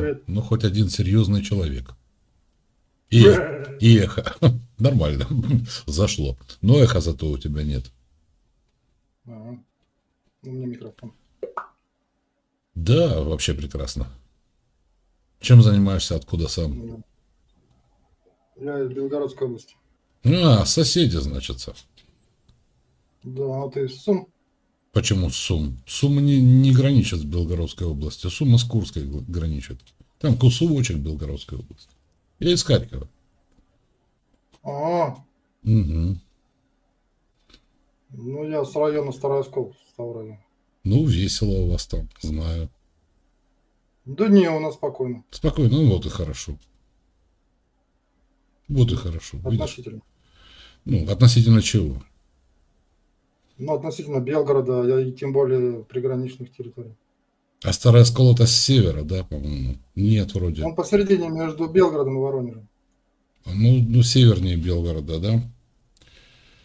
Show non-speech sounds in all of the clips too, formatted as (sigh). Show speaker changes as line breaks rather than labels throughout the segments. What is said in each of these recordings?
привет.
ну, хоть один серьезный человек. И, и эхо. (laughs) Нормально. (laughs) Зашло. Но эха зато у тебя нет.
Ага. У меня микрофон.
Да, вообще прекрасно. Чем занимаешься, откуда сам?
Я из Белгородской области.
А, соседи, значится.
Да, а ты из Сум?
Почему Сум? Сум не, не граничит с Белгородской областью. Сума с Курской граничит. Там кусочек Белгородской области. Я из Харькова.
А,
Мгм.
ну я с района Старый Оскол, с того района.
Ну, весело у вас там, знаю.
Да не, у нас спокойно.
Спокойно, ну вот и хорошо. Вот и хорошо. Видишь?
Относительно.
Ну, относительно чего?
Ну, относительно Белгорода, я и тем более приграничных территорий.
А Старая Оскол это с севера, да, по-моему? Нет, вроде.
Он посередине между Белгородом и Воронежем.
Ну, ну, севернее Белгорода, да?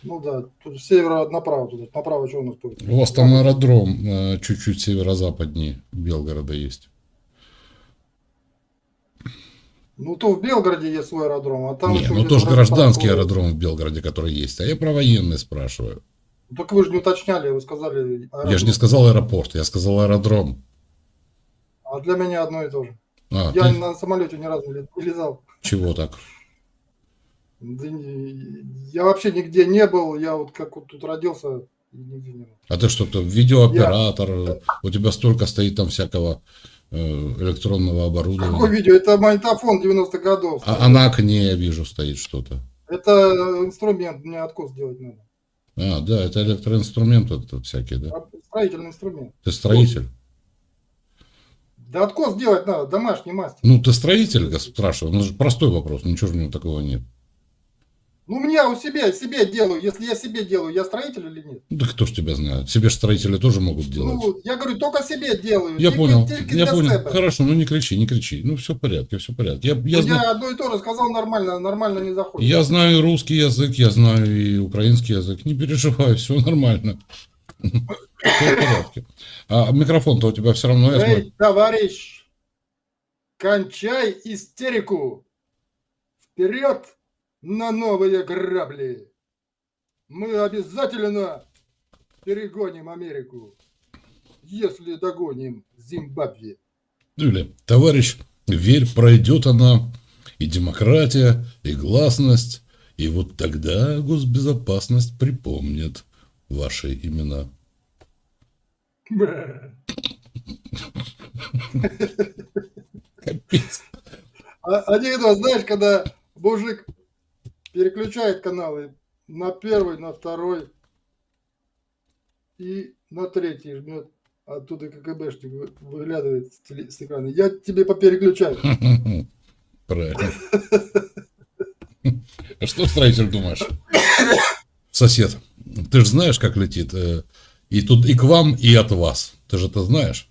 Ну да, тут с севера направо туда. Направо что у нас будет?
У вас там аэродром э, чуть-чуть северо-западнее Белгорода есть.
Ну, то в Белгороде есть свой аэродром, а там...
Не, ну тоже гражданский аэродром в Белгороде, который есть. А я про военный спрашиваю.
Так вы же не уточняли, вы сказали аэродром.
Я же не сказал аэропорт, я сказал аэродром.
А для меня одно и то же.
А,
Я
ты
на самолете ни разу не ле- не летал.
чего так?
Да не- Я вообще нигде не был, я вот как вот тут родился, нигде не был.
А ты что-то видеооператор, у тебя столько стоит там всякого э, электронного
Какое
оборудования.
видео? Это магнитофон 90-х годов.
А, а на окне я вижу стоит что-то.
Это инструмент, мне откос делать надо.
А, да, это электроинструмент вот этот всякий, да?
Строительный инструмент.
Ты строитель?
Да откос делать надо, домашний мастер.
Ну, ты строитель, я спрашиваю. Ну, это же простой вопрос, ничего же в нем такого нет.
Ну, меня у себя, себе делаю. Если я себе делаю, я строитель или нет?
Ну, да кто ж тебя знает? Себе ж строители тоже могут делать.
Ну, я говорю, только себе делаю.
я
Тільки-
понял,
тільки
я понял.
себе.
Хорошо, ну не кричи, не кричи. Ну, все в порядке, все в порядке. Я, я,
Ну, Я,
зна-
одно и то же сказал нормально, нормально не заходит.
я знаю и русский язык, я знаю и украинский язык. Не переживай, (laughs) все нормально. Все в порядке. А микрофон-то у тебя все равно, я
Эй, товарищ, кончай истерику. Вперед на новые грабли. Мы обязательно перегоним Америку, если догоним Зимбабве.
Или, товарищ, верь, пройдет она, и демократия, и гласность, и вот тогда госбезопасность припомнит ваши имена. (laughs) Капец.
А, анекдот, знаешь, когда мужик переключает каналы на первый, на второй и на третий жмет, оттуда КГБшник вы- выглядывает с экрана. Я тебе попереключаю. (laughs)
Правильно. А что строитель думаешь? Сосед, ты же знаешь, как летит э, и тут и к вам, и от вас. Ты же это знаешь?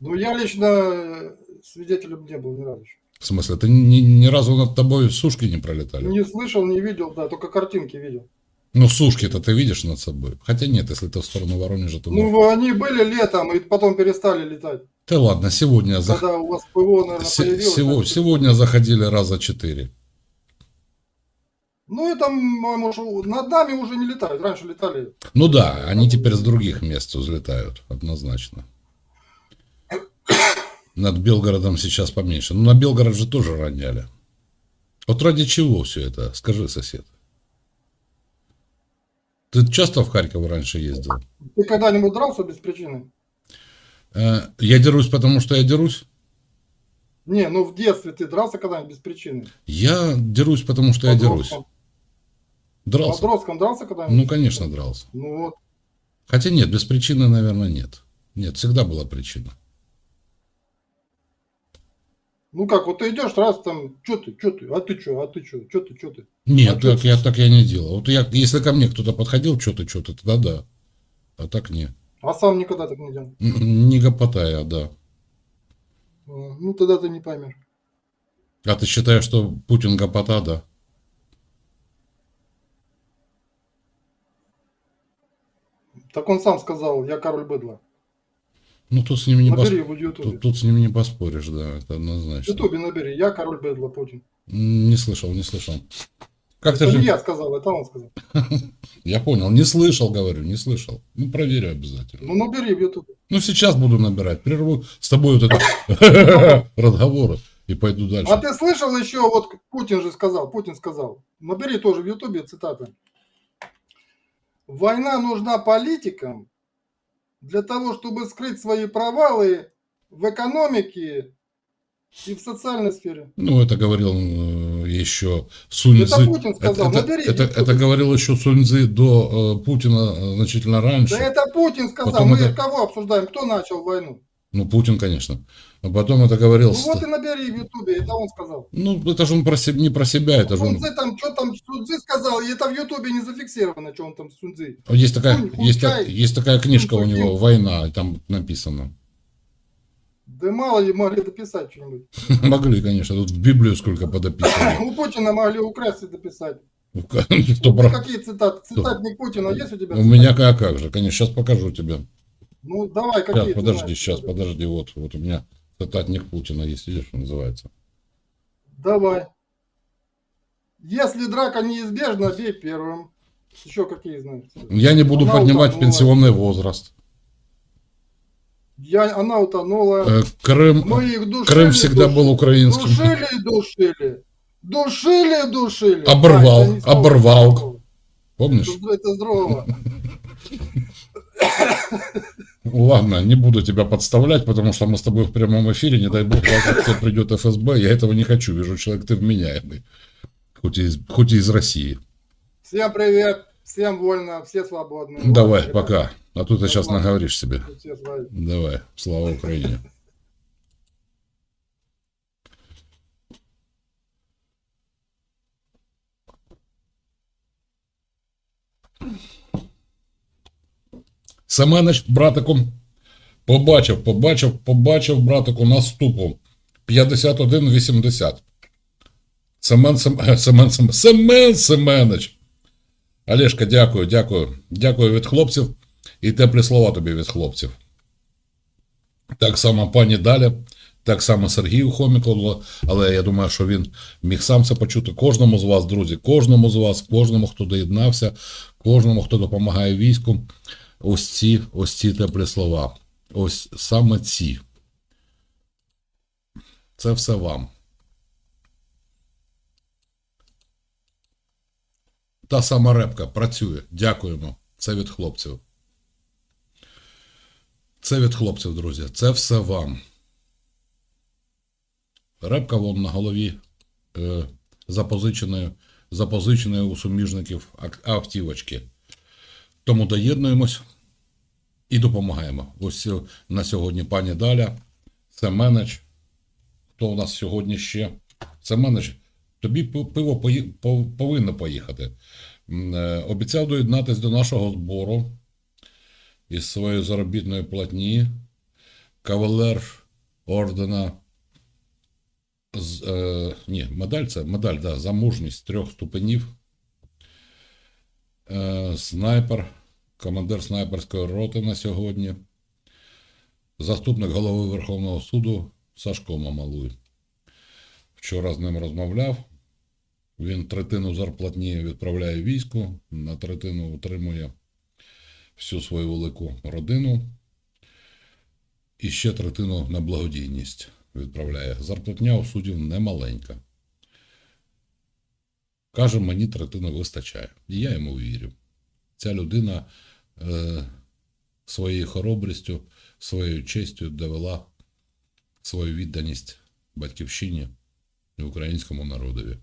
Ну, я лично э, свидетелем не был ни разу. еще.
В смысле, ты ни, ни разу над тобой сушки не пролетали?
Не слышал, не видел, да, только картинки видел.
Ну, сушки-то ты видишь над собой. Хотя нет, если ты в сторону Воронежа, то...
Ну, они были летом и потом перестали летать.
Да ладно, сегодня, зах-
Когда у вас ПВО, наверное, появилось.
сего- сегодня заходили раза четыре.
Ну, это, может, над нами уже не летают. Раньше летали.
Ну да, они теперь с других мест взлетают, однозначно. Над Белгородом сейчас поменьше. Но на Белгород же тоже роняли. Вот ради чего все это? Скажи, сосед. Ты часто в Харьков раньше ездил?
Ты когда-нибудь дрался без причины?
Э, Я дерусь, потому что я дерусь?
Не, ну в детстве ты дрался когда-нибудь без причины?
Я дерусь, потому что я дерусь.
Подростком.
Дрался?
Подростком дрался когда-нибудь?
Ну, конечно, дрался.
Ну вот.
Хотя нет, без причины, наверное, нет. Нет, всегда была причина.
Ну как, вот ты идешь раз там, что ты, что ты, а ты что, а ты что, что ты, что ты?
Нет,
А
так, я, так я не делал. Вот я, если ко мне кто-то подходил, что-то, что-то, тогда да. А так не.
А сам никогда так не делал.
М, Не гопотая, да.
А, Ну тогда ты не поймешь.
А ты считаешь, что Путин гопота, да?
Так он сам сказал, я король быдла.
Ну, тут с ними не, пос-
Набери в Ютубе.
тут, тут с ними не поспоришь, да, это
В
однозначно.
Ютубе набери. Я король бедла Путин.
Не слышал, не слышал. Как ты
Это
же...
не я сказал, это он сказал. (laughs)
Я понял, не слышал, говорю, не слышал. Ну, проверю обязательно.
Ну набери в Ютубе.
Ну, сейчас буду набирать. Прерву с тобой вот это (laughs) разговоры и пойду
А
дальше.
ты слышал еще, вот Путин же сказал, Путин сказал, набери тоже в Ютубе цитаты. Война нужна политикам для того, чтобы скрыть свои провалы в экономике и в социальной сфере.
Ну, это говорил э, еще Сунь
Это. Путин сказал,
это,
набери.
это, это говорил еще Сунь Цзы до э, Путина э, значительно раньше.
Да это Путин сказал,
Потом
мы
это-
кого обсуждаем, кто начал войну?
Ну, Путин, конечно. А потом это говорил...
Ну вот и набери в Ютубе, это он сказал.
Ну, это же он про се- не про себя, это же он...
Сунцзы там, что там Сунцзы сказал, и это в Ютубе не зафиксировано, что он там Сунцзы.
Есть такая,
Сунь,
есть, та-
Хунчай,
есть такая книжка у него. «Война», там написано.
Да мало ли могли дописать что-нибудь. (laughs)
Могли, конечно, тут в Библию сколько подописали.
У Путина могли украсть и дописать.
Кто про-
Какие цитаты? Цитатник Путина есть у тебя?
У меня как, как же, конечно, сейчас покажу тебе.
Ну, давай,
Сейчас,
какие ты
подожди, сейчас, подожди, вот, вот у меня цитатник Путина есть, видишь, что называется.
Давай. Если драка неизбежна, бей первым. Еще какие знаешь?
Я не буду
Она
поднимать
утонула.
пенсионный возраст.
Я, она утонула.
Э, Крым,
Мы их душили,
Крым всегда
душили,
был украинским.
Душили и душили. Душили, душили.
Оборвал,
А,
оборвал.
здорово.
Помнишь?
Это- Это здорово. (laughs)
Ладно, не буду тебя подставлять, потому что мы с тобой в прямом эфире, не дай бог, тебе придет ФСБ, я этого не хочу, вижу, человек ты вменяемый, хоть и из, хоть и из России.
Всем привет. Всем вольно. Все свободны.
Давай,
Ладно,
пока, а то ты сейчас наговоришь себе. Давай, слава Украине. Семенич, братику, побачив, побачив, побачив, братику, наступу. 51-80. Семен, Сем... е, Семен, Сем... Семен Семенич. Олешка, дякую, дякую. Дякую від хлопців. І теплі слова тобі від хлопців. Так само пані Даля, так само Сергію Хомікову, але я думаю, що він міг сам це почути. Кожному з вас, друзі, кожному з вас, кожному, хто доєднався, кожному, хто допомагає війську. Ось ці, ось ці теплі слова. Ось саме ці. Це все вам. Та сама репка працює. Дякуємо. Це від хлопців. Це від хлопців, друзі. Це все вам. Репка вон на голові е, запозиченою, запозиченою у суміжників автівочки. Тому доєднуємось і допомагаємо. Ось на сьогодні пані Даля, Семенич. Хто у нас сьогодні ще? Семенич, тобі пиво пої- повинно поїхати. Е, Обіцяв доєднатись до нашого збору із своєї заробітної платні. Кавалер ордена. З, е, ні, медаль це медаль, да, за мужність трьох ступенів. Е, снайпер, командир снайперської роти на сьогодні. Заступник голови Верховного суду Сашко Мамалуй. Вчора з ним розмовляв. Він третину зарплатні відправляє війську, на третину утримує всю свою велику родину. І ще третину на благодійність відправляє. Зарплатня у суддів немаленька. Каже, мені третини вистачає. І я йому вірю. Ця людина е, своєю хоробрістю, своєю честю довела свою відданість батьківщині і українському народові.